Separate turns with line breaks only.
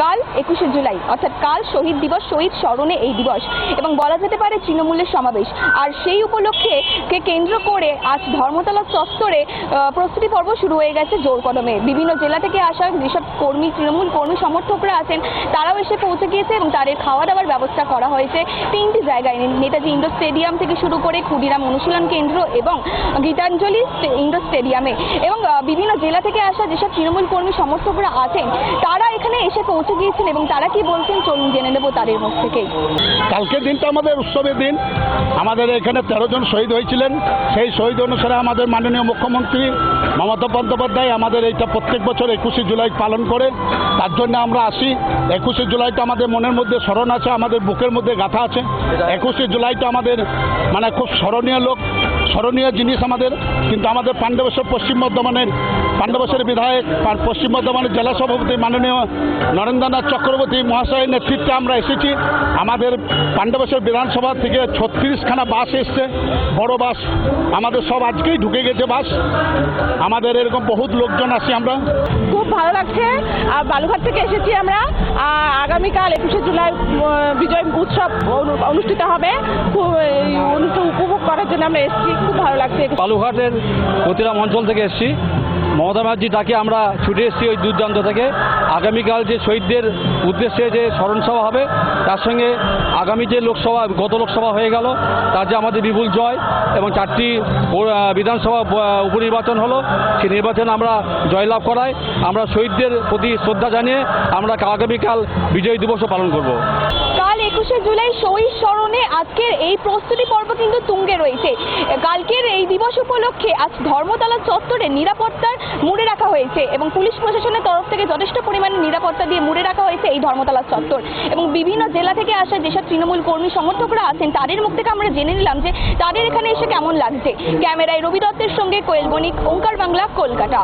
কাল একুশে জুলাই, অর্থাৎ কাল শহীদ দিবস, শহীদ স্মরণে এই দিবস। এবং বলা যেতে পারে তৃণমূলের সমাবেশ। আর সেই উপলক্ষে কে কেন্দ্র করে আজ ধর্মতলা চত্বরে প্রস্তুতি পর্ব শুরু হয়ে গেছে জোর কদমে। বিভিন্ন জেলা থেকে আসা যেসব কর্মী, তৃণমূল কর্মী সমর্থকরা আছেন, তারাও এসে পৌঁছে গিয়েছে এবং তাদের খাওয়া দাওয়ার ব্যবস্থা করা হয়েছে তিনটি জায়গায়। নেতাজি ইন্ডোর স্টেডিয়াম থেকে শুরু করে ক্ষুদিরাম অনুশীলন কেন্দ্র এবং গীতাঞ্জলি ইন্ডোর স্টেডিয়ামে। এবং বিভিন্ন জেলা থেকে আসা যেসব তৃণমূল কর্মী সমর্থকরা আছেন, তারা এখানে এসে পৌঁছে গিয়েছেন এবং তারা কি বলছেন চলুন জেনে নেব তাদের মুখ থেকেই।
কালকের দিনটা আমাদের উৎসবের দিন। আমাদের এখানে তেরো জন শহীদ হয়েছিলেন। সেই শহীদ অনুসারে আমাদের মাননীয় মুখ্যমন্ত্রী মমতা বন্দ্যোপাধ্যায় আমাদের এইটা প্রত্যেক বছর একুশে জুলাই পালন করে। তার জন্য আমরা আসি। একুশে জুলাইটা আমাদের মনের মধ্যে স্মরণ আছে, আমাদের বুকের মধ্যে গাথা আছে। একুশে জুলাইটা আমাদের মানে খুব স্মরণীয় লোক। স্মরণীয় জিনিস আমাদের, কিন্তু আমাদের পাণ্ডবেশ্বর পশ্চিম বর্ধমানের পাণ্ডবেশ্বরের বিধায়ক পশ্চিম বর্ধমানের জেলা সভাপতি মাননীয় নরেন্দ্রনাথ চক্রবর্তী মহাশয়ের নেতৃত্বে আমরা এসেছি। আমাদের পাণ্ডবেশ্বর বিধানসভা থেকে ছত্রিশখানা বাস এসছে। বড় বাস। আমাদের সব আজকেই ঢুকে গেছে বাস। আমাদের এরকম বহুত লোকজন আসি আমরা।
খুব ভালো লাগছে। আর বালুঘাট থেকে এসেছি আমরা। আগামীকাল একুশে জুলাই বিজয় উৎসব অনু- অনুষ্ঠিত হবে। খুব করার জন্য আমরা এসেছি। খুব ভালো লাগছে
বালুঘাটের প্রতিরাম অঞ্চল থেকে এসেছি। মমতা ব্যানার্জি ডাকে আমরা ছুটে এসেছি ওই দূরদূরান্ত থেকে। আগামীকাল যে শহীদদের উদ্দেশ্যে যে স্মরণসভা হবে, তার সঙ্গে আগামী যে লোকসভা, গত লোকসভা হয়ে গেল, তার যে আমাদের বিপুল জয় এবং চারটি বিধানসভা উপনির্বাচন হলো সেই নির্বাচনে আমরা জয়লাভ করায়। আমরা শহীদদের প্রতি শ্রদ্ধা জানিয়ে আমরা আগামীকাল বিজয় দিবসও পালন করব।
একুশে জুলাই শহীদ স্মরণে আজকের এই প্রস্তুতি পর্ব কিন্তু তুঙ্গে রয়েছে। কালকের এই দিবস উপলক্ষে আজ ধর্মতলা চত্বরে নিরাপত্তার মুড়ে রাখা হয়েছে এবং পুলিশ প্রশাসনের তরফ থেকে যথেষ্ট পরিমাণে নিরাপত্তা দিয়ে মুড়ে রাখা হয়েছে এই ধর্মতলা চত্বর। এবং বিভিন্ন জেলা থেকে আসা যেসব তৃণমূল কর্মী সমর্থকরা আছেন, তাদের মুখ থেকে আমরা জেনে নিলাম যে তাদের এখানে এসে কেমন লাগছে। ক্যামেরায় রবি দত্তের সঙ্গে কোয়েল বণিক, ওঙ্কার বাংলা, কলকাতা।